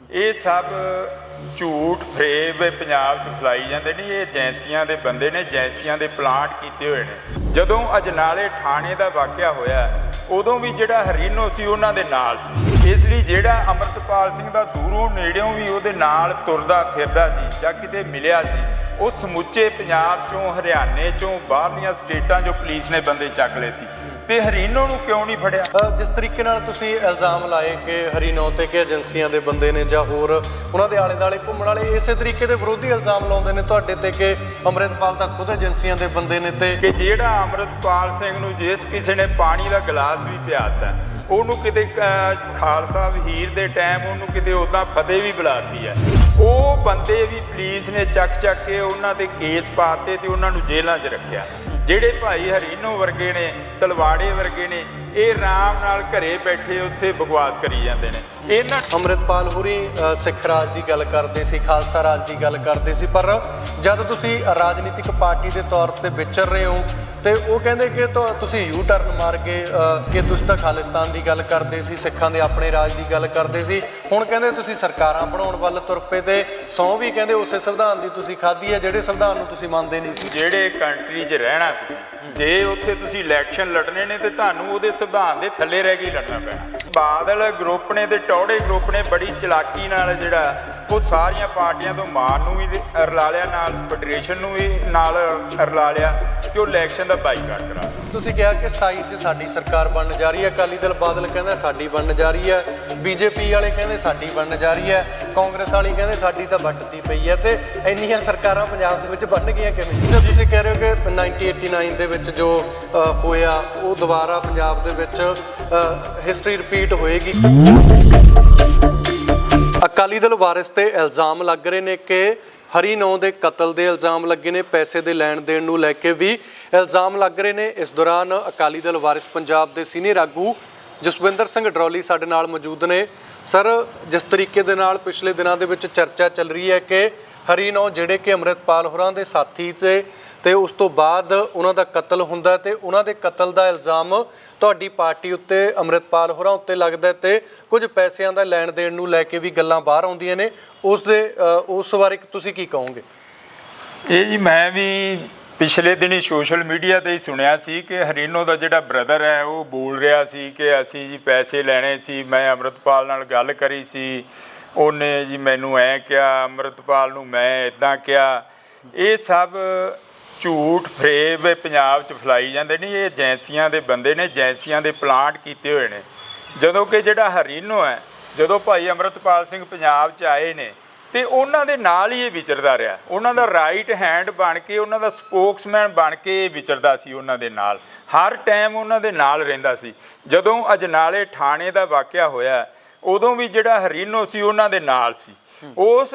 ਇਹ ਸਭ ਝੂਠ ਫਰੇਬ ਪੰਜਾਬ 'ਚ ਫਲਾਈ ਜਾਂਦੇ ਨੇ, ਇਹ ਏਜੰਸੀਆਂ ਦੇ ਬੰਦੇ ਨੇ, ਏਜੰਸੀਆਂ ਦੇ ਪਲਾਂਟ ਕੀਤੇ ਹੋਏ ਨੇ। ਜਦੋਂ ਅਜਨਾਲੇ ਥਾਣੇ ਦਾ ਵਾਕਿਆ ਹੋਇਆ, ਉਦੋਂ ਵੀ ਜਿਹੜਾ ਹਰੀਨੋ ਸੀ ਉਹਨਾਂ ਦੇ ਨਾਲ ਸੀ। ਇਸ ਲਈ ਜਿਹੜਾ ਅਮਰਤਪਾਲ ਸਿੰਘ ਦਾ ਦੂਰੋਂ ਨੇੜਿਓਂ ਵੀ ਉਹਦੇ ਨਾਲ ਤੁਰਦਾ ਫਿਰਦਾ ਸੀ ਜਾਂ ਕਿਤੇ ਮਿਲਿਆ ਸੀ, ਉਹ ਸਮੁੱਚੇ ਪੰਜਾਬ ਚੋਂ, ਹਰਿਆਣੇ ਚੋਂ ਬਾਹਰਲੀਆਂ ਸਟੇਟਾਂ 'ਚੋਂ ਪੁਲਿਸ ਨੇ ਬੰਦੇ ਚੱਕ ਲਏ ਸੀ। ਤੇ ਹਰੀਨੋ ਨੂੰ ਕਿਉਂ ਨਹੀਂ ਫੜਿਆ? ਜਿਸ ਤਰੀਕੇ ਨਾਲ ਤੁਸੀਂ ਇਲਜ਼ਾਮ ਲਾਏ ਕਿ ਹਰੀਨੌ ਤੇ ਕਿ ਏਜੰਸੀਆਂ ਦੇ ਬੰਦੇ ਨੇ ਜਾਂ ਹੋਰ ਉਹਨਾਂ ਦੇ ਆਲੇ ਦਾਲੇ ਘੁੰਮਣ ਵਾਲੇ ਇਸੇ ਤਰੀਕੇ ਦੇ ਵਿਰੋਧੀ ਇਲਜ਼ਾਮ ਲਾਉਂਦੇ ਨੇ ਤੁਹਾਡੇ ਤੇ ਕਿ ਅੰਮ੍ਰਿਤਪਾਲ ਤਾਂ ਖੁਦ ਏਜੰਸੀਆਂ ਦੇ ਬੰਦੇ ਨੇ ਤੇ ਕਿ ਜਿਹੜਾ ਅਮਰਤਪਾਲ ਸਿੰਘ ਨੂੰ ਜਿਸ ਕਿਸੇ ਨੇ ਪਾਣੀ ਦਾ ਗਲਾਸ ਵੀ ਪਿਆਤਾ ਉਹਨੂੰ ਕਿਤੇ ਖਾਲਸਾ ਵਹੀਰ ਦੇ ਟਾਈਮ ਉਹਨੂੰ ਕਿਤੇ ਉਦਾਂ ਫਤਿਹ ਵੀ ਬੁਲਾਤੀ ਹੈ। ਉਹ ਬੰਦੇ ਵੀ ਪੁਲਿਸ ਨੇ ਚੱਕ ਚੱਕ ਕੇ ਉਹਨਾਂ ਤੇ ਕੇਸ ਪਾਤੇ ਤੇ ਉਹਨਾਂ ਨੂੰ ਜੇਲ੍ਹਾਂ 'ਚ ਰੱਖਿਆ। ਜਿਹੜੇ ਭਾਈ ਹਰੀਨੋ ਵਰਗੇ ਨੇ, ਤਲਵਾੜੇ ਵਰਗੇ ਨੇ, ਇਹ ਆਰਾਮ ਨਾਲ ਘਰੇ ਬੈਠੇ ਉੱਥੇ ਬਕਵਾਸ ਕਰੀ ਜਾਂਦੇ ਨੇ। ਇਹਨਾਂ ਅੰਮ੍ਰਿਤਪਾਲ ਹੁਰੀ ਸਿੱਖ ਰਾਜ ਦੀ ਗੱਲ ਕਰਦੇ ਸੀ, ਖਾਲਸਾ ਰਾਜ ਦੀ ਗੱਲ ਕਰਦੇ ਸੀ, ਪਰ ਜਦ ਤੁਸੀਂ ਰਾਜਨੀਤਿਕ ਪਾਰਟੀ ਦੇ ਤੌਰ ਤੇ ਵਿਚਰ ਰਹੇ ਹੋ ਤੇ ਉਹ ਕਹਿੰਦੇ ਕਿ ਤੁਸੀਂ ਯੂ ਟਰਨ ਮਾਰ ਕੇ ਅ, ਕਿ ਤੁਸੀਂ ਤਾਂ ਖਾਲਿਸਤਾਨ ਦੀ ਗੱਲ ਕਰਦੇ ਸੀ ਸਿੱਖਾਂ ਦੇ ਆਪਣੇ ਰਾਜ ਦੀ ਗੱਲ ਕਰਦੇ ਸੀ। ਹੁਣ ਕਹਿੰਦੇ ਤੁਸੀਂ ਸਰਕਾਰਾਂ ਬਣਾਉਣ ਵੱਲ ਤੁਰ ਪਏ ਤੇ ਸਹੁੰ ਵੀ ਕਹਿੰਦੇ ਉਸੇ ਸੰਵਿਧਾਨ ਦੀ ਤੁਸੀਂ ਖਾਧੀ ਹੈ ਜਿਹੜੇ ਸੰਵਿਧਾਨ ਨੂੰ ਤੁਸੀਂ ਮੰਨਦੇ ਨਹੀਂ ਸੀ। ਜਿਹੜੇ ਕੰਟਰੀ 'ਚ ਰਹਿਣਾ ਤੁਸੀਂ ਜੇ ਉੱਥੇ ਤੁਸੀਂ ਇਲੈਕਸ਼ਨ ਲੜਨੇ ਨੇ ਤੇ ਤੁਹਾਨੂੰ ਉਹਦੇ ਸੰਵਿਧਾਨ ਦੇ ਥੱਲੇ ਰਹਿ ਕੇ ਹੀ ਲੜਨਾ ਪੈਣਾ। ਬਾਦਲ ਗਰੁੱਪ ਨੇ ਤੇ ਟੌੜੇ ਗਰੁੱਪ ਨੇ ਬੜੀ ਚਲਾਕੀ ਨਾਲ ਜਿਹੜਾ ਉਹ ਸਾਰੀਆਂ ਪਾਰਟੀਆਂ ਤੋਂ ਮਾਨ ਨੂੰ ਵੀ ਰਲਾ ਲਿਆ ਨਾਲ ਫੈਡਰੇਸ਼ਨ ਨੂੰ ਵੀ ਨਾਲ ਰਲਾ ਲਿਆ ਤੇ ਉਹ ਇਲੈਕਸ਼ਨ ਦਾ ਬਾਈਕਾਟ ਕਰਾ ਦਿੱਤਾ। ਤੁਸੀਂ ਕਿਹਾ ਕਿ 27 ਚ ਸਾਡੀ ਸਰਕਾਰ ਬਣਨ ਜਾ ਰਹੀ ਹੈ ਅਕਾਲੀ ਦਲ ਬਾਦਲ ਕਹਿੰਦਾ ਸਾਡੀ ਬਣਨ ਜਾ ਰਹੀ ਹੈ ਬੀਜੇਪੀ ਵਾਲੇ ਕਹਿੰਦੇ ਸਾਡੀ ਬਣਨ ਜਾ ਰਹੀ ਹੈ ਕਾਂਗਰਸ ਵਾਲੀ ਕਹਿੰਦੇ ਸਾਡੀ ਤਾਂ ਵੱਟਦੀ ਪਈ ਹੈ ਤੇ ਇੰਨੀਆਂ ਸਰਕਾਰਾਂ ਪੰਜਾਬ ਦੇ ਵਿੱਚ ਬਣ ਗਈਆਂ ਕਿਵੇਂ ਤੇ ਤੁਸੀਂ ਕਹਿ ਰਹੇ ਹੋ ਕਿ 1989 ਦੇ ਵਿੱਚ ਜੋ ਅ, ਹੋਇਆ ਉਹ ਦੁਬਾਰਾ ਪੰਜਾਬ ਦੇ ਵਿੱਚ ਹਿਸਟਰੀ ਰਿਪੀਟ ਹੋਏਗੀ ਅਕਾਲੀ ਦਲ ਵਾਰਿਸ ਤੇ ਇਲਜ਼ਾਮ ਲੱਗ ਰਹੇ ਨੇ ਕਿ ਹਰੀ ਨੌ ਦੇ ਕਤਲ ਦੇ ਇਲਜ਼ਾਮ ਲੱਗੇ ਨੇ, ਪੈਸੇ ਦੇ ਲੈਣ ਦੇਣ ਨੂੰ ਲੈ ਕੇ ਵੀ ਇਲਜ਼ਾਮ ਲੱਗ ਰਹੇ ਨੇ। ਇਸ ਦੌਰਾਨ ਅਕਾਲੀ ਦਲ ਵਾਰਿਸ ਪੰਜਾਬ ਦੇ ਸੀਨੀਅਰ ਆਗੂ ਜਸਵਿੰਦਰ ਸਿੰਘ ਡਰੋਲੀ ਸਾਡੇ ਨਾਲ ਮੌਜੂਦ ਨੇ। ਸਰ, ਜਿਸ ਤਰੀਕੇ ਦੇ ਨਾਲ ਪਿਛਲੇ ਦਿਨਾਂ ਦੇ ਵਿੱਚ ਚਰਚਾ ਚੱਲ ਰਹੀ ਹੈ ਕਿ ਹਰੀ ਨੌ ਜਿਹੜੇ ਕਿ ਅੰਮ੍ਰਿਤਪਾਲ ਹੋਰਾਂ ਦੇ ਸਾਥੀ ਤੇ ਤੇ ਉਸ ਤੋਂ ਬਾਅਦ ਉਹਨਾਂ ਦਾ ਕਤਲ ਹੁੰਦਾ ਹੈ ਤੇ ਉਹਨਾਂ ਦੇ ਕਤਲ ਦਾ ਇਲਜ਼ਾਮ ਤੁਹਾਡੀ ਪਾਰਟੀ ਉੱਤੇ, ਅੰਮ੍ਰਿਤਪਾਲ ਹੋਰਾਂ ਉੱਤੇ ਲੱਗਦਾ ਹੈ ਤੇ ਕੁਝ ਪੈਸਿਆਂ ਦਾ ਲੈਣ ਦੇਣ ਨੂੰ ਲੈ ਕੇ ਵੀ ਗੱਲਾਂ ਬਾਹਰ ਆਉਂਦੀਆਂ ਨੇ। ਉਸ ਦੇ ਉਸ ਬਾਰੇ ਤੁਸੀਂ ਕੀ ਕਹੋਗੇ? ਇਹ ਜੀ ਮੈਂ ਵੀ ਪਿਛਲੇ ਦਿਨੀ ਸੋਸ਼ਲ ਮੀਡੀਆ ਤੇ ਹੀ ਸੁਣਿਆ ਸੀ ਕਿ ਹਰੀਨੋ ਦਾ ਜਿਹੜਾ ਬ੍ਰਦਰ ਹੈ ਉਹ ਬੋਲ ਰਿਹਾ ਸੀ ਕਿ ਅਸੀਂ ਜੀ ਪੈਸੇ ਲੈਣੇ ਸੀ, ਮੈਂ ਅਮਰਤਪਾਲ ਨਾਲ ਗੱਲ ਕਰੀ ਸੀ। ਉਹਨੇ ਜੀ ਮੈਨੂੰ ਐ ਕਿਹਾ, ਅਮਰਤਪਾਲ ਨੂੰ ਮੈਂ ਇਦਾਂ ਕਿਹਾ, ਇਹ ਸਭ ਝੂਠ ਫਰੇਬ ਪੰਜਾਬ 'ਚ ਫਲਾਈ ਜਾਂਦੇ ਨੇ, ਇਹ ਏਜੰਸੀਆਂ ਦੇ ਬੰਦੇ ਨੇ, ਏਜੰਸੀਆਂ ਦੇ ਪਲਾਂਟ ਕੀਤੇ ਹੋਏ ਨੇ। ਜਦੋਂ ਕਿ ਜਿਹੜਾ ਹਰੀਨੋ ਹੈ, ਜਦੋਂ ਭਾਈ ਅਮਰਤਪਾਲ ਸਿੰਘ ਪੰਜਾਬ 'ਚ ਆਏ ਨੇ, ਤੇ ਉਹਨਾਂ ਦੇ ਨਾਲ ਹੀ ਇਹ ਵਿਚਰਦਾ ਰਿਹਾ। ਉਹਨਾਂ ਦਾ ਰਾਈਟ ਹੈਂਡ ਬਣ ਕੇ, ਉਹਨਾਂ ਦਾ ਸਪੋਕਸਮੈਨ ਬਣ ਕੇ ਇਹ ਵਿਚਰਦਾ ਸੀ ਉਹਨਾਂ ਦੇ ਨਾਲ। ਹਰ ਟਾਈਮ ਉਹਨਾਂ ਦੇ ਨਾਲ ਰਹਿੰਦਾ ਸੀ। ਜਦੋਂ ਅਜਨਾਲੇ ਥਾਣੇ ਦਾ ਵਾਕਿਆ ਹੋਇਆ ਉਦੋਂ ਵੀ ਜਿਹੜਾ ਹਰੀਨੋ ਸੀ, ਉਹਨਾਂ ਦੇ ਨਾਲ ਸੀ। ਉਸ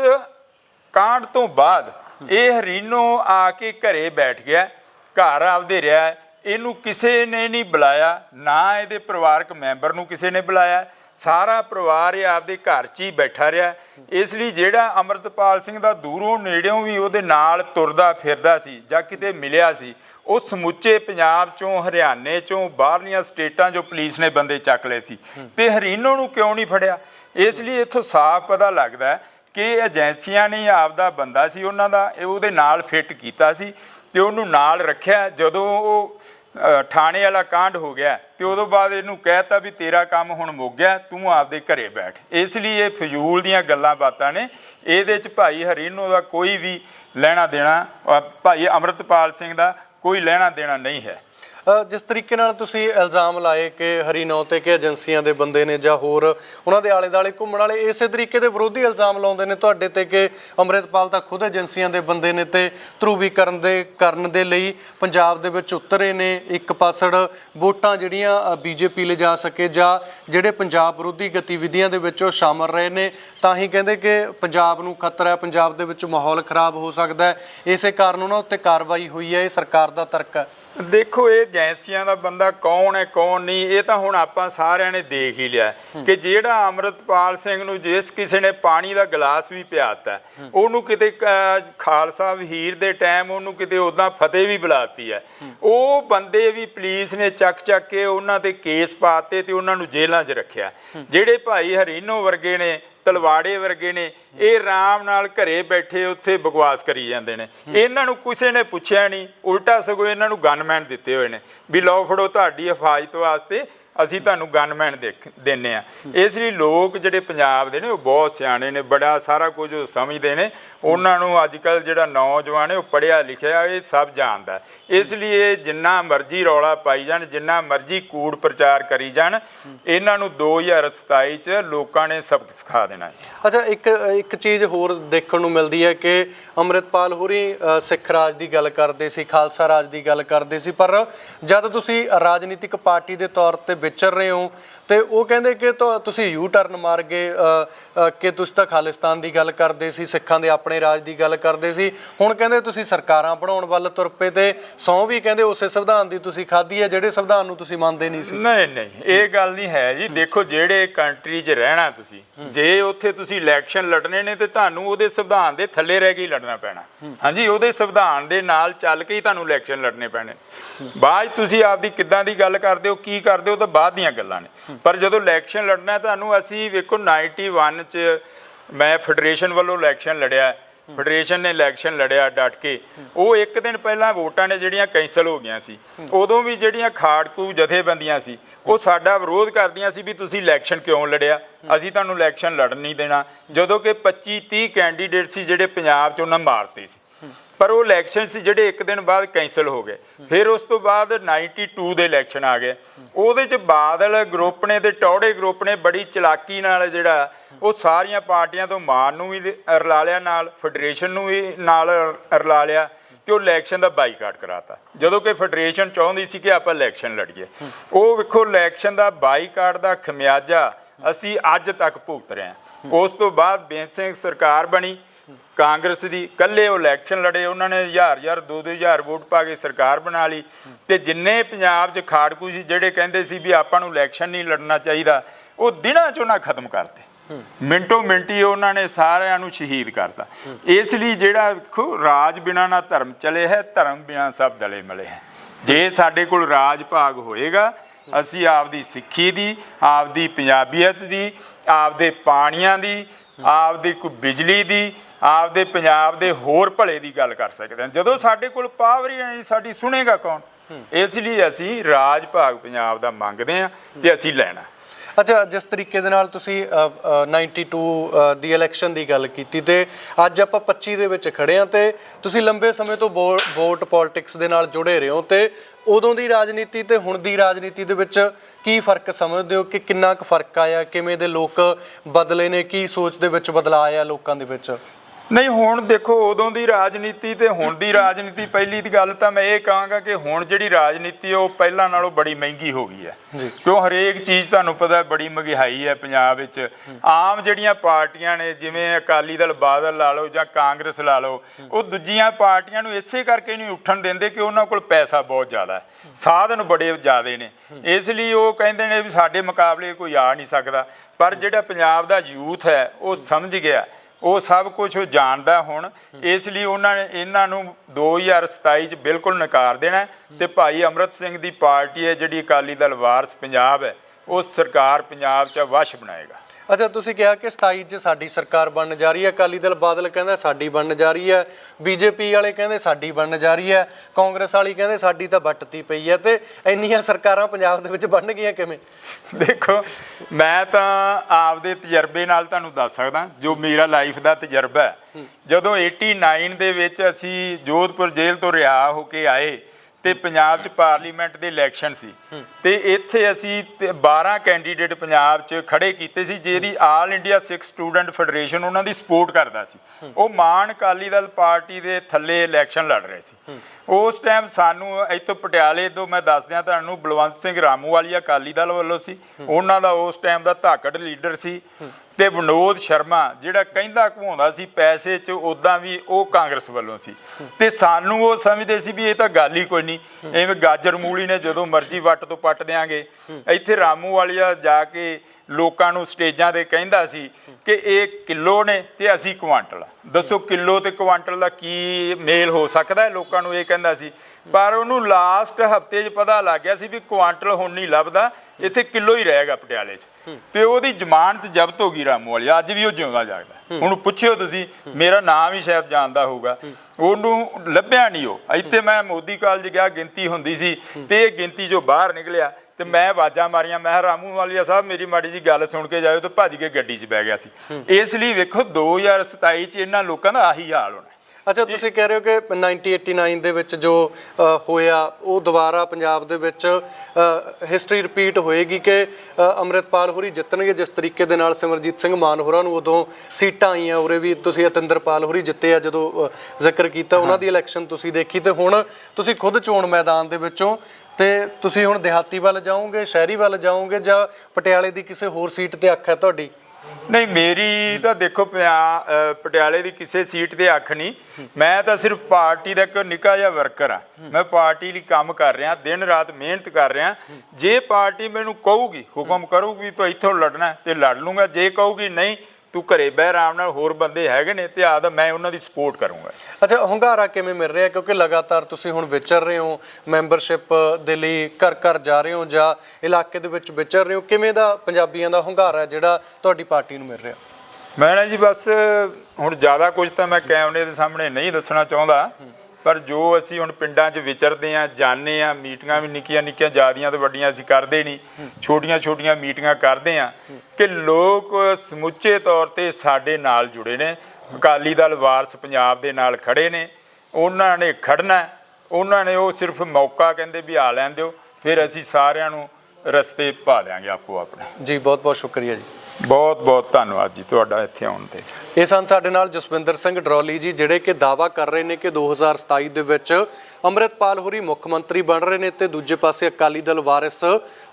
ਕਾਂਡ ਤੋਂ ਬਾਅਦ ਇਹ ਹਰੀਨੋ ਆ ਕੇ ਘਰੇ ਬੈਠ ਗਿਆ, ਘਰ ਆਪਦੇ ਰਿਹਾ। ਇਹਨੂੰ ਕਿਸੇ ਨੇ ਨਹੀਂ ਬੁਲਾਇਆ, ਨਾ ਇਹਦੇ ਪਰਿਵਾਰਕ ਮੈਂਬਰ ਨੂੰ ਕਿਸੇ ਨੇ ਬੁਲਾਇਆ। ਸਾਰਾ ਪਰਿਵਾਰ ਇਹ ਆਪਦੇ ਘਰ 'ਚ ਹੀ ਬੈਠਾ ਰਿਹਾ। ਇਸ ਲਈ ਜਿਹੜਾ ਅਮਰਤਪਾਲ ਸਿੰਘ ਦਾ ਦੂਰੋਂ ਨੇੜਿਓਂ ਵੀ ਉਹਦੇ ਨਾਲ ਤੁਰਦਾ ਫਿਰਦਾ ਸੀ ਜਾਂ ਕਿਤੇ ਮਿਲਿਆ ਸੀ ਉਹ ਸਮੁੱਚੇ ਪੰਜਾਬ ਚੋਂ ਹਰਿਆਣੇ ਚੋਂ ਬਾਹਰਲੀਆਂ ਸਟੇਟਾਂ 'ਚੋਂ ਪੁਲਿਸ ਨੇ ਬੰਦੇ ਚੱਕ ਲਏ ਸੀ। ਤੇ ਹਰੀਨੋ ਨੂੰ ਕਿਉਂ ਨਹੀਂ ਫੜਿਆ? ਇਸ ਲਈ ਇੱਥੋਂ ਸਾਫ਼ ਪਤਾ ਲੱਗਦਾ ਹੈ ਕਿ ਏਜੰਸੀਆਂ ਨੇ ਆਪਦਾ ਬੰਦਾ ਸੀ ਉਹਨਾਂ ਦਾ ਇਹ ਉਹਦੇ ਨਾਲ ਫਿੱਟ ਕੀਤਾ ਸੀ ਤੇ ਉਹਨੂੰ ਨਾਲ ਰੱਖਿਆ। ਜਦੋਂ ਉਹ ਅ, ਥਾਣੇ ਵਾਲਾ ਕਾਂਡ ਹੋ ਗਿਆ ਤੇ ਉਦੋਂ ਬਾਅਦ ਇਹਨੂੰ ਕਹਿਤਾ ਵੀ ਤੇਰਾ ਕੰਮ ਹੁਣ ਮੁੱਕ ਗਿਆ ਤੂੰ ਆਪਦੇ ਘਰੇ ਬੈਠ। ਇਸ ਲਈ ਇਹ ਫਜ਼ੂਲ ਦੀਆਂ ਗੱਲਾਂ ਬਾਤਾਂ ਨੇ। ਇਹਦੇ ਚ ਭਾਈ ਹਰੀਨੋ ਦਾ ਕੋਈ ਵੀ ਲੈਣਾ ਦੇਣਾ ਭਾਈ ਅਮਰਤਪਾਲ ਸਿੰਘ ਦਾ ਕੋਈ ਲੈਣਾ ਦੇਣਾ ਨਹੀਂ ਹੈ। ਅ, ਜਿਸ ਤਰੀਕੇ ਨਾਲ ਤੁਸੀਂ ਇਲਜ਼ਾਮ ਲਾਏ ਕਿ ਹਰੀਨੌ ਤੇ ਕਿ ਏਜੰਸੀਆਂ ਦੇ ਬੰਦੇ ਨੇ ਜਾਂ ਹੋਰ ਉਹਨਾਂ ਦੇ ਆਲੇ ਦਾਲੇ ਘੁੰਮਣ ਵਾਲੇ, ਇਸੇ ਤਰੀਕੇ ਦੇ ਵਿਰੋਧੀ ਇਲਜ਼ਾਮ ਲਾਉਂਦੇ ਨੇ ਤੁਹਾਡੇ ਤੇ ਕਿ ਅੰਮ੍ਰਿਤਪਾਲ ਤਾਂ ਖੁਦ ਏਜੰਸੀਆਂ ਦੇ ਬੰਦੇ ਨੇ ਤੇ ਧਰੂਵੀਕਰਨ ਦੇ, ਕਰਨ ਦੇ ਲਈ ਪੰਜਾਬ ਦੇ ਵਿੱਚ ਉਤਰੇ ਨੇ, ਇੱਕ ਪਾਸੜ ਵੋਟਾਂ ਜਿਹੜੀਆਂ ਬੀਜੇਪੀ ਲੈ ਜਾ ਸਕੇ ਜਾਂ ਜਿਹੜੇ ਪੰਜਾਬ ਵਿਰੋਧੀ ਗਤੀਵਿਧੀਆਂ ਦੇ ਵਿੱਚ ਉਹ ਸ਼ਾਮਲ ਰਹੇ ਨੇ, ਤਾਂ ਹੀ ਕਹਿੰਦੇ ਕਿ ਪੰਜਾਬ ਨੂੰ ਖਤਰਾ ਹੈ, ਪੰਜਾਬ ਦੇ ਵਿੱਚ ਮਾਹੌਲ ਖਰਾਬ ਹੋ ਸਕਦਾ ਹੈ। ਇਸੇ ਕਾਰਨ ਉਹਨਾਂ ਉੱਤੇ ਕਾਰਵਾਈ ਹੋਈ ਹੈ, ਇਹ ਸਰਕਾਰ ਦਾ ਤਰਕ ਹੈ। ਦੇਖੋ ਇਹ ਏਜੰਸੀਆਂ ਦਾ ਬੰਦਾ ਕੌਣ ਹੈ ਕੌਣ ਨਹੀਂ ਇਹ ਤਾਂ ਹੁਣ ਆਪਾਂ ਸਾਰਿਆਂ ਨੇ ਦੇਖ ਹੀ ਲਿਆ ਕਿ ਜਿਹੜਾ ਅਮਰਤਪਾਲ ਸਿੰਘ ਨੂੰ ਜਿਸ ਕਿਸੇ ਨੇ ਪਾਣੀ ਦਾ ਗਲਾਸ ਵੀ ਪਿਆਤਾ ਉਹਨੂੰ ਕਿਤੇ ਖਾਲਸਾ ਵਹੀਰ ਦੇ ਟਾਈਮ ਉਹਨੂੰ ਕਿਤੇ ਉਦਾਂ ਫਤਿਹ ਵੀ ਬੁਲਾਤੀ ਹੈ। ਉਹ ਬੰਦੇ ਵੀ ਪੁਲਿਸ ਨੇ ਚੱਕ ਚੱਕ ਕੇ ਉਹਨਾਂ ਤੇ ਕੇਸ ਪਾਤੇ ਤੇ ਉਹਨਾਂ ਨੂੰ ਜੇਲ੍ਹਾਂ 'ਚ ਰੱਖਿਆ। ਜਿਹੜੇ ਭਾਈ ਹਰੀਨੋ ਵਰਗੇ ਨੇ ਤਲਵਾੜੇ ਵਰਗੇ ਨੇ। ਇਹ ਆਰਾਮ ਨਾਲ ਘਰੇ ਬੈਠੇ ਉੱਥੇ ਬਕਵਾਸ ਕਰੀ ਜਾਂਦੇ ਨੇ। ਇਹਨਾਂ ਨੂੰ ਕਿਸੇ ਨੇ ਪੁੱਛਿਆ ਨਹੀਂ। ਉਲਟਾ ਸਗੋਂ ਇਹਨਾਂ ਨੂੰ ਗਨਮੈਨ ਦਿੱਤੇ ਹੋਏ ਨੇ। ਵੀ ਲਓ ਫੜੋ ਤੁਹਾਡੀ ਹਿਫਾਜ਼ਤ ਵਾਸਤੇ ਅਸੀਂ ਤੁਹਾਨੂੰ ਗਨਮੈਨ ਦੇਖ ਦਿੰਨੇ ਆ ਇਸ ਲਈ ਲੋਕ ਜਿਹੜੇ ਪੰਜਾਬ ਦੇ ਨੇ ਉਹ ਬਹੁਤ ਸਿਆਣੇ ਨੇ ਬੜਾ ਸਾਰਾ ਕੁਝ ਉਹ ਸਮਝਦੇ ਨੇ। ਉਹਨਾਂ ਨੂੰ ਅੱਜ ਕੱਲ ਜਿਹੜਾ ਨੌਜਵਾਨ ਹੈ ਉਹ ਪੜਿਆ ਲਿਖਿਆ ਇਹ ਸਭ ਜਾਣਦਾ ਇਸ ਲਈ ਇਹ ਜਿੰਨਾ ਮਰਜ਼ੀ ਰੌਲਾ ਪਾਈ ਜਾਣ ਜਿੰਨਾ ਮਰਜ਼ੀ ਕੂੜ ਪ੍ਰਚਾਰ ਕਰੀ ਜਾਣ ਇਹਨਾਂ ਨੂੰ 2027 ਚ ਲੋਕਾਂ ਨੇ ਸਬਕ ਸਿਖਾ ਦੇਣਾ ਹੈ। ਅੱਛਾ ਇੱਕ ਇੱਕ ਚੀਜ਼ ਹੋਰ ਦੇਖਣ ਨੂੰ ਮਿਲਦੀ ਹੈ ਕਿ ਅੰਮ੍ਰਿਤਪਾਲ ਹੋਰੀ ਅ, ਸਿੱਖ ਰਾਜ ਦੀ ਗੱਲ ਕਰਦੇ ਸੀ ਖਾਲਸਾ ਰਾਜ ਦੀ ਗੱਲ ਕਰਦੇ ਸੀ ਪਰ ਜਦ ਤੁਸੀਂ ਰਾਜਨੀਤਿਕ ਪਾਰਟੀ ਦੇ ਤੌਰ ਤੇ ਵਿਚਰ ਰਹੇ ਹੋ ਤੇ ਉਹ ਕਹਿੰਦੇ ਕਿ ਤੁਸੀਂ ਯੂ ਟਰਨ ਮਾਰ ਗਏ ਕਿ ਤੁਸੀਂ ਤਾਂ ਖਾਲਿਸਤਾਨ ਦੀ ਗੱਲ ਕਰਦੇ ਸੀ ਸਿੱਖਾਂ ਦੇ ਆਪਣੇ ਰਾਜ ਦੀ ਗੱਲ ਕਰਦੇ ਸੀ। ਹੁਣ ਕਹਿੰਦੇ ਤੁਸੀਂ ਸਰਕਾਰਾਂ ਬਣਾਉਣ ਵੱਲ ਤੁਰ ਪਏ ਤੇ ਸਹੁੰ ਵੀ ਕਹਿੰਦੇ ਉਸੇ ਸੰਵਿਧਾਨ ਦੀ ਤੁਸੀਂ ਖਾਧੀ ਹੈ ਜਿਹੜੇ ਸੰਵਿਧਾਨ ਨੂੰ ਤੁਸੀਂ ਮੰਨਦੇ ਨਹੀਂ ਸੀ। ਨਹੀਂ ਨਹੀਂ ਇਹ ਗੱਲ ਨਹੀਂ ਹੈ ਜੀ। ਦੇਖੋ ਜਿਹੜੇ ਕੰਟਰੀ 'ਚ ਰਹਿਣਾ ਤੁਸੀਂ ਜੇ ਉੱਥੇ ਤੁਸੀਂ ਇਲੈਕਸ਼ਨ ਲੜਨੇ ਨੇ ਤੇ ਤੁਹਾਨੂੰ ਉਹਦੇ ਸੰਵਿਧਾਨ ਦੇ ਥੱਲੇ ਰਹਿ ਕੇ ਹੀ ਲੜਨਾ ਪੈਣਾ। ਹਾਂਜੀ ਉਹਦੇ ਸੰਵਿਧਾਨ ਦੇ ਨਾਲ ਚੱਲ ਕੇ ਹੀ ਤੁਹਾਨੂੰ ਇਲੈਕਸ਼ਨ ਲੜਨੇ ਪੈਣੇ। ਬਾਅਦ ਤੁਸੀਂ ਆਪਦੀ ਕਿੱਦਾਂ ਦੀ ਗੱਲ ਕਰਦੇ ਹੋ ਕੀ ਕਰਦੇ ਹੋ ਤਾਂ ਬਾਅਦ ਦੀਆਂ ਗੱਲਾਂ ਨੇ। ਪਰ ਜਦੋਂ ਇਲੈਕਸ਼ਨ ਲੜਨਾ ਤੁਹਾਨੂੰ ਅਸੀਂ ਵੇਖੋ 91 ਚ ਮੈਂ ਫੈਡਰੇਸ਼ਨ ਵੱਲੋਂ ਇਲੈਕਸ਼ਨ ਲੜਿਆ, ਫੈਡਰੇਸ਼ਨ ਨੇ ਇਲੈਕਸ਼ਨ ਲੜਿਆ ਡਟ ਕੇ। ਉਹ ਇੱਕ ਦਿਨ ਪਹਿਲਾਂ ਵੋਟਾਂ ਨੇ ਜਿਹੜੀਆਂ ਕੈਂਸਲ ਹੋ ਗਈਆਂ ਸੀ। ਉਦੋਂ ਵੀ ਜਿਹੜੀਆਂ ਖਾੜਕੂ ਜਥੇਬੰਦੀਆਂ ਸੀ, ਉਹ ਸਾਡਾ ਵਿਰੋਧ ਕਰਦੀਆਂ ਸੀ ਵੀ ਤੁਸੀਂ ਇਲੈਕਸ਼ਨ ਕਿਉਂ ਲੜਿਆ? ਅਸੀਂ ਤੁਹਾਨੂੰ ਇਲੈਕਸ਼ਨ ਲੜਨ ਨਹੀਂ ਦੇਣਾ। ਜਦੋਂ ਕਿ 25 30 ਕੈਂਡੀਡੇਟ ਸੀ ਜਿਹੜੇ ਪੰਜਾਬ 'ਚ, ਉਹਨਾਂ ਮਾਰਤੇ ਸੀ। ਪਰ ਉਹ ਇਲੈਕਸ਼ਨ ਸੀ ਜਿਹੜੇ ਇੱਕ ਦਿਨ ਬਾਅਦ ਕੈਂਸਲ ਹੋ ਗਏ। ਫਿਰ ਉਸ ਤੋਂ ਬਾਅਦ 92 ਦੇ ਇਲੈਕਸ਼ਨ ਆ ਗਏ। ਉਹਦੇ ਚ ਬਾਦਲ ਗਰੁੱਪ ਨੇ ਤੇ ਟੌੜੇ ਗਰੁੱਪ ਨੇ ਬੜੀ ਚਲਾਕੀ ਨਾਲ ਜਿਹੜਾ, ਉਹ ਸਾਰੀਆਂ ਪਾਰਟੀਆਂ ਤੋਂ ਮਾਨ ਨੂੰ ਵੀ ਰਲਾ ਲਿਆ ਨਾਲ ਫੈਡਰੇਸ਼ਨ ਨੂੰ ਵੀ ਨਾਲ ਰਲਾ ਲਿਆ ਤੇ ਉਹ ਇਲੈਕਸ਼ਨ ਦਾ ਬਾਈਕਾਟ ਕਰਾਤਾ। ਜਦੋਂ ਕਿ ਫੈਡਰੇਸ਼ਨ ਚਾਹੁੰਦੀ ਸੀ ਕਿ ਆਪਾਂ ਇਲੈਕਸ਼ਨ ਲੜੀਏ। ਉਹ ਵੇਖੋ ਇਲੈਕਸ਼ਨ ਦਾ ਬਾਈਕਾਟ ਦਾ ਖਮਿਆਜਾ ਅਸੀਂ ਅੱਜ ਤੱਕ ਭੁਗਤ ਰਹੇ ਹਾਂ। ਉਸ ਤੋਂ ਬਾਅਦ ਬੇਅੰਤ ਸਿੰਘ ਸਰਕਾਰ ਬਣੀ। ਕਾਂਗਰਸ ਦੀ, ਕੱਲੇ ਉਹ ਇਲੈਕਸ਼ਨ ਲੜੇ, ਉਹਨਾਂ ਨੇ ਹਜ਼ਾਰ ਹਜ਼ਾਰ, ਦੋ ਦੋ ਹਜ਼ਾਰ ਵੋਟ ਪਾ ਕੇ ਸਰਕਾਰ ਬਣਾ ਲਈ। ਤੇ ਜਿੰਨੇ ਪੰਜਾਬ 'ਚ ਖਾੜਕੂ ਸੀ, ਜਿਹੜੇ ਕਹਿੰਦੇ ਸੀ ਵੀ ਆਪਾਂ ਨੂੰ ਇਲੈਕਸ਼ਨ ਨਹੀਂ ਲੜਨਾ ਚਾਹੀਦਾ, ਉਹ ਦਿਨਾਂ 'ਚ ਉਹਨਾਂ ਖਤਮ ਕਰਤੇ। ਮਿੰਟੋ ਮਿੰਟੀ ਉਹਨਾਂ ਨੇ ਸਾਰਿਆਂ ਨੂੰ ਸ਼ਹੀਦ ਕਰਤਾ। ਇਸ ਲਈ ਜਿਹੜਾ ਵੇਖੋ ਰਾਜ ਬਿਨਾ ਨਾ ਧਰਮ ਚਲੇ ਹੈ, ਧਰਮ ਬਿਨਾ ਸਭ ਦਲੇ ਮਲੇ ਹੈ। ਜੇ ਸਾਡੇ ਕੋਲ ਰਾਜ ਭਾਗ ਹੋਏਗਾ, ਅਸੀਂ ਆਪਦੀ ਸਿੱਖੀ ਦੀ, ਆਪਦੀ ਪੰਜਾਬੀਅਤ ਦੀ, ਆਪਦੇ ਪਾਣੀਆਂ ਦੀ, ਆਪਦੀ ਕੋਈ ਬਿਜਲੀ ਦੀ ਆਪਦੇ ਪੰਜਾਬ ਦੇ ਹੋਰ ਭਲੇ ਦੀ ਗੱਲ ਕਰ ਸਕਦੇ ਹਾਂ। ਜਦੋਂ ਸਾਡੇ ਕੋਲ ਪਾਵਰ ਹੀ ਨਹੀਂ ਸਾਡੀ ਸੁਣੇਗਾ ਕੌਣ? ਇਸ ਲਈ ਅਸੀਂ ਰਾਜ ਭਾਗ ਪੰਜਾਬ ਦਾ ਮੰਗਦੇ ਹਾਂ ਤੇ ਅਸੀਂ ਲੈਣਾ। ਅੱਛਾ ਜਿਸ ਤਰੀਕੇ ਦੇ ਨਾਲ ਤੁਸੀਂ ਅ, ਅ, 92 ਦੀ ਇਲੈਕਸ਼ਨ ਦੀ ਗੱਲ ਕੀਤੀ ਤੇ ਅੱਜ ਆਪਾਂ 25 ਦੇ ਵਿੱਚ ਖੜੇ ਆ ਤੇ ਤੁਸੀਂ ਲੰਬੇ ਸਮੇਂ ਤੋਂ ਵੋ- ਵੋਟ ਪੋਲਿਟਿਕਸ ਦੇ ਨਾਲ ਜੁੜੇ ਰਹੇ ਹੋ ਤੇ ਉਦੋਂ ਦੀ ਰਾਜਨੀਤੀ ਤੇ ਹੁਣ ਦੀ ਰਾਜਨੀਤੀ ਦੇ ਵਿੱਚ ਕੀ ਫ਼ਰਕ ਸਮਝਦੇ ਹੋ ਕਿ ਕਿੰਨਾ ਕੁ ਫ਼ਰਕ ਆਇਆ ਕਿਵੇਂ ਦੇ ਲੋਕ ਬਦਲੇ ਨੇ ਕੀ ਸੋਚ ਦੇ ਵਿੱਚ ਬਦਲਾਅ ਆਇਆ ਲੋਕਾਂ ਦੇ ਵਿੱਚ? ਨਹੀਂ ਹੁਣ ਦੇਖੋ ਉਦੋਂ ਦੀ ਰਾਜਨੀਤੀ ਤੇ ਹੁਣ ਦੀ ਰਾਜਨੀਤੀ ਪਹਿਲੀ ਦੀ ਗੱਲ ਤਾਂ ਮੈਂ ਇਹ ਕਹਾਂਗਾ ਕਿ ਹੁਣ ਜਿਹੜੀ ਰਾਜਨੀਤੀ ਉਹ ਪਹਿਲਾਂ ਨਾਲੋਂ ਬੜੀ ਮਹਿੰਗੀ ਹੋ ਗਈ ਹੈ। ਕਿਉਂ? ਹਰੇਕ ਚੀਜ਼ ਤੁਹਾਨੂੰ ਪਤਾ ਹੈ ਬੜੀ ਮਹਿੰਗਾਈ ਹੈ ਪੰਜਾਬ ਵਿੱਚ। ਆਮ ਜਿਹੜੀਆਂ ਪਾਰਟੀਆਂ ਨੇ ਜਿਵੇਂ ਅਕਾਲੀ ਦਲ ਬਾਦਲ ਲਾ ਲਓ ਜਾਂ ਕਾਂਗਰਸ ਲਾ ਲਓ ਉਹ ਦੂਜੀਆਂ ਪਾਰਟੀਆਂ ਨੂੰ ਇਸੇ ਕਰਕੇ ਨਹੀਂ ਉੱਠਣ ਦਿੰਦੇ ਕਿ ਉਹਨਾਂ ਕੋਲ ਪੈਸਾ ਬਹੁਤ ਜ਼ਿਆਦਾ ਹੈ। ਸਾਧਨ ਬੜੇ ਜ਼ਿਆਦੇ ਨੇ। ਇਸ ਲਈ ਉਹ ਕਹਿੰਦੇ ਨੇ ਵੀ ਸਾਡੇ ਮੁਕਾਬਲੇ ਕੋਈ ਆ ਨਹੀਂ ਸਕਦਾ। ਪਰ ਜਿਹੜਾ ਪੰਜਾਬ ਦਾ ਯੂਥ ਹੈ ਉਹ ਸਮਝ ਗਿਆ ਉਹ ਸਭ ਕੁਝ ਉਹ ਜਾਣਦਾ ਹੁਣ, ਇਸ ਲਈ ਉਹਨਾਂ ਨੇ ਇਹਨਾਂ ਨੂੰ 2027 ਚ ਬਿਲਕੁਲ ਨਕਾਰ ਦੇਣਾ ਹੈ। ਤੇ ਭਾਈ ਅਮਰਤ ਸਿੰਘ ਦੀ ਪਾਰਟੀ ਹੈ, ਜਿਹੜੀ ਅਕਾਲੀ ਦਲ ਵਾਰਸ ਪੰਜਾਬ ਹੈ, ਉਹ ਸਰਕਾਰ ਪੰਜਾਬ ਚ ਵਸ਼ ਬਣਾਏਗਾ। ਅੱਛਾ ਤੁਸੀਂ ਕਿਹਾ ਕਿ 27 ਚ ਸਾਡੀ ਸਰਕਾਰ ਬਣਨ ਜਾ ਰਹੀ ਹੈ। ਅਕਾਲੀ ਦਲ ਬਾਦਲ ਕਹਿੰਦਾ ਸਾਡੀ ਬਣਨ ਜਾ ਰਹੀ ਹੈ। ਬੀਜੇਪੀ ਵਾਲੇ ਕਹਿੰਦੇ ਸਾਡੀ ਬਣਨ ਜਾ ਰਹੀ ਹੈ। ਕਾਂਗਰਸ ਵਾਲੀ ਕਹਿੰਦੇ ਸਾਡੀ ਤਾਂ ਵੱਟਤੀ ਪਈ ਹੈ। ਤੇ ਇੰਨੀਆਂ ਸਰਕਾਰਾਂ ਪੰਜਾਬ ਦੇ ਵਿੱਚ ਬਣ ਗਈਆਂ ਕਿਵੇਂ? ਦੇਖੋ ਮੈਂ ਤਾਂ ਆਪਦੇ ਤਜਰਬੇ ਨਾਲ ਤੁਹਾਨੂੰ ਦੱਸ ਸਕਦਾ ਜੋ ਮੇਰਾ ਲਾਈਫ ਦਾ ਤਜਰਬਾ ਹੈ। ਜਦੋਂ 89 ਦੇ ਵਿੱਚ ਅਸੀਂ ਜੋਧਪੁਰ ਜੇਲ੍ਹ ਤੋਂ ਰਿਹਾ ਹੋ ਕੇ ਆਏ ਤੇ ਪੰਜਾਬ 'ਚ ਪਾਰਲੀਮੈਂਟ ਦੇ ਇਲੈਕਸ਼ਨ ਸੀ। ਤੇ ਇੱਥੇ ਅਸੀਂ ਤੇ 12 ਕੈਂਡੀਡੇਟ ਪੰਜਾਬ 'ਚ ਖੜੇ ਕੀਤੇ ਸੀ ਜਿਹਦੀ all India Sikh student federation ਉਹਨਾਂ ਦੀ ਸਪੋਰਟ ਕਰਦਾ ਸੀ। ਉਹ ਮਾਨ ਅਕਾਲੀ ਦਲ ਪਾਰਟੀ ਦੇ ਥੱਲੇ ਇਲੈਕਸ਼ਨ ਲੜ ਰਹੇ ਸੀ। ਉਸ ਟਾਈਮ ਸਾਨੂੰ ਇੱਥੋਂ ਪਟਿਆਲੇ ਤੋਂ ਮੈਂ ਦੱਸ ਦਿਆਂ ਤੁਹਾਨੂੰ ਬਲਵੰਤ ਸਿੰਘ ਰਾਮੂਵਾਲੀਆ ਅਕਾਲੀ ਦਲ ਵੱਲੋਂ ਸੀ। ਉਹਨਾਂ ਦਾ ਉਸ ਟਾਈਮ ਦਾ ਧਾਕੜ ਲੀਡਰ ਸੀ। ਤੇ ਵਿਨੋਦ ਸ਼ਰਮਾ ਜਿਹੜਾ ਕਹਿੰਦਾ ਘਵਾਉਂਦਾ ਸੀ ਪੈਸੇ 'ਚ ਉਦਾਂ ਵੀ ਉਹ ਕਾਂਗਰਸ ਵੱਲੋਂ ਸੀ। ਤੇ ਸਾਨੂੰ ਉਹ ਸਮਝਦੇ ਸੀ ਵੀ ਇਹ ਤਾਂ ਗੱਲ ਹੀ ਕੋਈ ਨਹੀਂ। ਐਵੇਂ ਗਾਜਰ ਮੂਲੀ ਨੇ ਜਦੋਂ ਮਰਜ਼ੀ ਵੱਟ ਤੋਂ ਪੱਟ ਦਿਆਂਗੇ। ਇੱਥੇ ਰਾਮੂ ਵਾਲੀਆ ਜਾ ਕੇ ਲੋਕਾਂ ਨੂੰ ਸਟੇਜਾਂ ਤੇ ਕਹਿੰਦਾ ਸੀ ਕਿ ਇਹ ਕਿਲੋ ਨੇ ਤੇ ਅਸੀਂ ਕੁਆਂਟਲ। ਦੱਸੋ ਕਿਲੋ ਤੇ ਕੁਆਂਟਲ ਦਾ ਕੀ ਮੇਲ ਹੋ ਸਕਦਾ ਹੈ? ਲੋਕਾਂ ਨੂੰ ਇਹ ਕਹਿੰਦਾ ਸੀ। ਪਰ ਉਹਨੂੰ ਲਾਸਟ ਹਫ਼ਤੇ 'ਚ ਪਤਾ ਲੱਗ ਗਿਆ ਸੀ ਵੀ ਕੁਆਂਟਲ ਹੁਣ ਨਹੀਂ ਲੱਭਦਾ ਇੱਥੇ ਕਿਲੋ ਹੀ ਰਹੇਗਾ ਪਟਿਆਲੇ 'ਚ। ਤੇ ਉਹਦੀ ਜ਼ਮਾਨਤ ਜ਼ਬਤ ਹੋ ਗਈ ਰਾਮੂ ਵਾਲੀ। ਅੱਜ ਵੀ ਉਹ ਜਿਉਂਦਾ ਜਾਗਦਾ। ਹੁਣ ਪੁੱਛਿਓ ਤੁਸੀਂ ਮੇਰਾ ਨਾਮ ਹੀ ਸ਼ਾਇਦ ਜਾਣਦਾ ਹੋਊਗਾ। ਉਹਨੂੰ ਲੱਭਿਆ ਨਹੀਂ ਉਹ। ਇੱਥੇ ਮੈਂ ਮੋਦੀ ਕਾਲਜ ਗਿਆ ਗਿਣਤੀ ਹੁੰਦੀ ਸੀ ਤੇ ਇਹ ਗਿਣਤੀ 'ਚੋਂ ਬਾਹਰ ਨਿਕਲਿਆ। ਤੇ ਮੈਂ ਆਵਾਜ਼ਾਂ ਮਾਰੀਆਂ ਮੈਂ ਰਾਮੂ ਵਾਲੀਆ ਸਾਹਿਬ ਮੇਰੀ ਮਾੜੀ ਜੀ ਗੱਲ ਸੁਣ ਕੇ ਜਾਇਓ ਤੇ ਭੱਜ ਕੇ ਗੱਡੀ 'ਚ ਬਹਿ ਗਿਆ ਸੀ। ਇਸ ਲਈ ਵੇਖੋ 2027 'ਚ ਇਹਨਾਂ ਲੋਕਾਂ ਦਾ ਆਹੀ ਹਾਲ ਹੋਣਾ। ਅੱਛਾ ਤੁਸੀਂ ਕਹਿ ਰਹੇ ਹੋ ਕਿ 1989 ਦੇ ਵਿੱਚ ਜੋ ਹੋਇਆ ਉਹ ਦੁਬਾਰਾ ਪੰਜਾਬ ਦੇ ਵਿੱਚ ਹਿਸਟਰੀ ਰਿਪੀਟ ਹੋਏਗੀ ਕਿ ਅੰਮ੍ਰਿਤਪਾਲ ਹੋਰੀ ਜਿੱਤਣਗੇ? ਜਿਸ ਤਰੀਕੇ ਦੇ ਨਾਲ ਸਿਮਰਜੀਤ ਸਿੰਘ ਮਾਨ ਹੋਰਾਂ ਨੂੰ ਉਦੋਂ ਸੀਟਾਂ ਆਈਆਂ ਉਰੇ ਵੀ ਤੁਸੀਂ ਅਤਿੰਦਰਪਾਲ ਹੋਰੀ ਜਿੱਤੇ ਆ ਜਦੋਂ ਜ਼ਿਕਰ ਕੀਤਾ ਉਹਨਾਂ ਦੀ ਇਲੈਕਸ਼ਨ ਤੁਸੀਂ ਦੇਖੀ ਤੇ ਹੁਣ ਤੁਸੀਂ ਖੁਦ ਚੋਣ ਮੈਦਾਨ ਦੇ ਵਿੱਚੋਂ ਤੇ ਤੁਸੀਂ ਹੁਣ ਦਿਹਾਤੀ ਵੱਲ ਜਾਓਗੇ ਸ਼ਹਿਰੀ ਵੱਲ ਜਾਓਗੇ ਜਾਂ ਪਟਿਆਲੇ ਦੀ ਕਿਸੇ ਹੋਰ ਸੀਟ ਤੇ ਅੱਖ ਹੈ ਤੁਹਾਡੀ? ਨਹੀਂ ਮੇਰੀ ਤਾਂ ਦੇਖੋ ਪਿਆ- ਪਟਿਆਲੇ ਦੀ ਕਿਸੇ ਸੀਟ ਤੇ ਅੱਖ ਨਹੀਂ। ਮੈਂ ਤਾਂ ਸਿਰਫ ਪਾਰਟੀ ਦਾ ਇੱਕ ਨਿੱਕਾ ਜਿਹਾ ਵਰਕਰ ਆ ਮੈਂ ਪਾਰਟੀ ਲਈ ਕੰਮ ਕਰ ਰਿਹਾ ਦਿਨ ਰਾਤ ਮਿਹਨਤ ਕਰ ਰਿਹਾ। ਜੇ ਪਾਰਟੀ ਮੈਨੂੰ ਕਹੂਗੀ ਹੁਕਮ ਕਰੂਗੀ ਤਾਂ ਇੱਥੋਂ ਲੜਨਾ ਹੈ, ਤੇ ਲੜ ਲੂੰਗਾ। ਜੇ ਕਹੂਗੀ ਨਹੀਂ ਤੂੰ ਘਰੇ ਬਹਿ ਆਰਾਮ ਨਾਲ ਹੋਰ ਬੰਦੇ ਹੈਗੇ ਨੇ ਤੇ ਆਦਾ ਮੈਂ ਉਹਨਾਂ ਦੀ ਸਪੋਰਟ ਕਰੂੰਗਾ। ਅੱਛਾ ਹੁੰਗਾਰਾ ਕਿਵੇਂ ਮਿਲ ਰਿਹਾ? ਕਿਉਂਕਿ ਲਗਾਤਾਰ ਤੁਸੀਂ ਹੁਣ ਵਿਚਰ ਰਹੇ ਹੋ ਮੈਂਬਰਸ਼ਿਪ ਦੇ ਲਈ ਘਰ ਘਰ ਜਾ ਰਹੇ ਹੋ ਜਾਂ ਇਲਾਕੇ ਦੇ ਵਿੱਚ ਵਿਚਰ ਰਹੇ ਹੋ ਕਿਵੇਂ ਦਾ ਪੰਜਾਬੀਆਂ ਦਾ ਹੁੰਗਾਰਾ ਜਿਹੜਾ ਤੁਹਾਡੀ ਪਾਰਟੀ ਨੂੰ ਮਿਲ ਰਿਹਾ? ਮੈਂ ਨਾ ਜੀ ਬਸ ਹੁਣ ਜ਼ਿਆਦਾ ਕੁਝ ਤਾਂ ਮੈਂ ਕੈਮਰੇ ਦੇ ਸਾਹਮਣੇ ਨਹੀਂ ਦੱਸਣਾ ਚਾਹੁੰਦਾ। ਪਰ ਜੋ ਅਸੀਂ ਹੁਣ ਪਿੰਡਾਂ 'ਚ ਵਿਚਰਦੇ ਆ ਜਾਣਦੇ ਆ ਮੀਟਿੰਗਾਂ ਵੀ ਨਿੱਕੀਆਂ ਨਿੱਕੀਆਂ ਜਿਆਦੀਆਂ ਤੋਂ ਵੱਡੀਆਂ ਅਸੀਂ ਕਰਦੇ ਨਹੀਂ। ਛੋਟੀਆਂ ਛੋਟੀਆਂ ਮੀਟਿੰਗਾਂ ਕਰਦੇ ਆ ਕਿ ਲੋਕ ਸਮੁੱਚੇ ਤੌਰ ਤੇ ਸਾਡੇ ਨਾਲ ਜੁੜੇ ਨੇ। ਅਕਾਲੀ ਦਲ ਵਾਰਸ ਪੰਜਾਬ ਦੇ ਨਾਲ ਖੜੇ ਨੇ। ਉਹਨਾਂ ਨੇ ਖੜਨਾ। ਉਹਨਾਂ ਨੇ ਉਹ ਸਿਰਫ ਮੌਕਾ ਕਹਿੰਦੇ ਵੀ ਆ ਲੈਣ ਦਿਓ ਫਿਰ ਅਸੀਂ ਸਾਰਿਆਂ ਨੂੰ ਰਸਤੇ ਪਾ ਦਿਆਂਗੇ ਆਪੋ ਆਪਣੇ ਜੀ ਬਹੁਤ ਬਹੁਤ ਸ਼ੁਕਰੀਆ ਜੀ। ਬਹੁਤ ਬਹੁਤ ਧੰਨਵਾਦ ਜੀ ਤੁਹਾਡਾ ਇੱਥੇ ਆਉਣ ਤੇ। ਇਹ ਸਨ ਸਾਡੇ ਨਾਲ ਜਸਵਿੰਦਰ ਸਿੰਘ ਡਰੋਲੀ ਜੀ, ਜਿਹੜੇ ਕਿ ਦਾਵਾ ਕਰ ਰਹੇ ਨੇ ਕਿ 2027 ਦੇ ਵਿੱਚ ਅੰਮ੍ਰਿਤਪਾਲ ਹੋਰੀ ਮੁੱਖ ਮੰਤਰੀ ਬਣ ਰਹੇ ਨੇ ਤੇ ਦੂਜੇ ਪਾਸੇ ਅਕਾਲੀ ਦਲ ਵਾਰਿਸ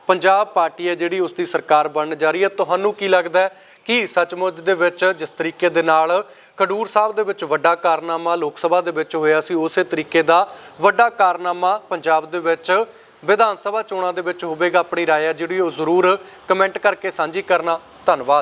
ਪੰਜਾਬ ਪਾਰਟੀ ਹੈ ਜਿਹੜੀ ਉਸ ਦੀ ਸਰਕਾਰ ਬਣਨ ਜਾ ਰਹੀ ਹੈ। ਤੁਹਾਨੂੰ ਕੀ ਲੱਗਦਾ ਕਿ ਸੱਚਮੁੱਚ ਦੇ ਵਿੱਚ ਜਿਸ ਤਰੀਕੇ ਦੇ ਨਾਲ ਖਡੂਰ ਸਾਹਿਬ ਦੇ ਵਿੱਚ ਵੱਡਾ ਕਾਰਨਾਮਾ ਲੋਕ ਸਭਾ ਦੇ ਵਿੱਚ ਹੋਇਆ ਸੀ, ਉਸੇ ਤਰੀਕੇ ਦਾ ਵੱਡਾ ਕਾਰਨਾਮਾ ਪੰਜਾਬ ਦੇ ਵਿੱਚ ਵਿਧਾਨ ਸਭਾ ਚੋਣਾਂ ਦੇ ਵਿੱਚ ਹੋਵੇਗਾ। ਆਪਣੀ ਰਾਏ ਹੈ ਜਿਹੜੀ ਉਹ ਜ਼ਰੂਰ ਕਮੈਂਟ ਕਰਕੇ ਸਾਂਝੀ ਕਰਨਾ। ਧੰਨਵਾਦ।